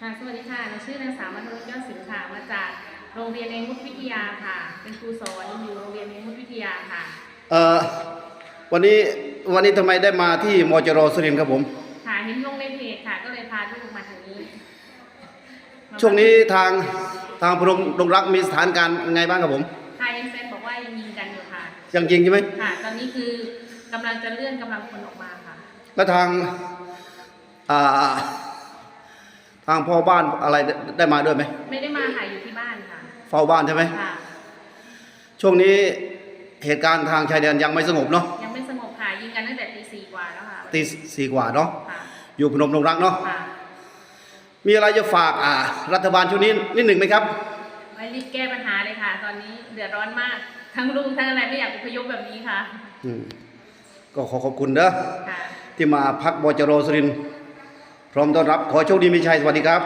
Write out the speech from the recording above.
ค่ะสวัสดีค่ะหนูชื่อนางสาวมณุษยอดสิงห์ค่ะมาจากโรงเรียนเอมุตวิทยาค่ะ เป็นครูสอนอยู่โรงเรียนเอมุตวิทยาค่ะเอ่อวันนี้วันนี้ทำไมได้มาที่มจรสุรินทร์ครับผมค่ะเห็นลงในเพจค่ะ ก็เลยพาลูกมาทางนี้ ช่วงนี้ทางทางพรมดงรักมีสถานการณ์ไงบ้างครับผมค่ะยังเซนบอกว่ายังยิงกันอยู่ค่ะยังจริงใช่ไหมค่ะ ตอนนี้คือกำลังจะเลื่อนกำลังคนออกมาค่ะ แล้วทางอ่า ทางพ่อบ้านอะไรได้ได้มาด้วยไหมไม่ได้มาค่ะอยู่ที่บ้านค่ะเฝ้าบ้านใช่ไหมค่ะช่วงนี้เหตุการณ์ทางชายแดนยังไม่สงบเนาะยังไม่สงบค่ะยิงกันตั้งแต่ตีสี่กว่าแล้วค่ะตีสี่กว่าเนาะค่ะอยู่พนมดงรักเนาะค่ะมีอะไรจะฝากอ่า รัฐบาลชุดนี้นิดหนึ่งไหมครับไว้รีบแก้ปัญหาเลยค่ะ ตอนนี้เดือดร้อนมาก ทั้งลุงทั้งอะไรไม่อยากอพยพแบบนี้ค่ะอืมก็ขอขอบคุณเด้อค่ะที่มาพักบจรสุรินทร์ พร้อมต้อนรับขอโชคดีมีชัยสวัสดีครับ